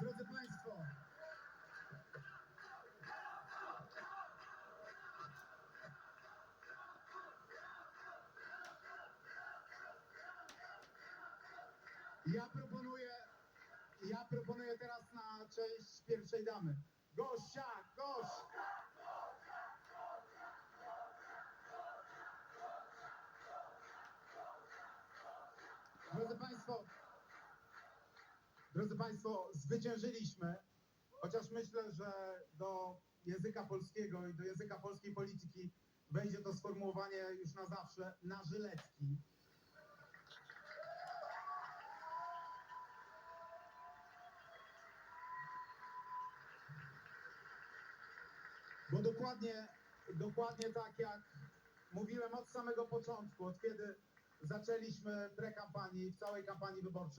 Drodzy Państwo, ja proponuję, ja proponuję teraz na część pierwszej damy. Gosia, gość! Drodzy Państwo, drodzy Państwo, zwyciężyliśmy, chociaż myślę, że do języka polskiego i do języka polskiej polityki wejdzie to sformułowanie już na zawsze na żyletki. Bo dokładnie, dokładnie tak jak mówiłem od samego początku, od kiedy zaczęliśmy prekampanii, w całej kampanii wyborczej,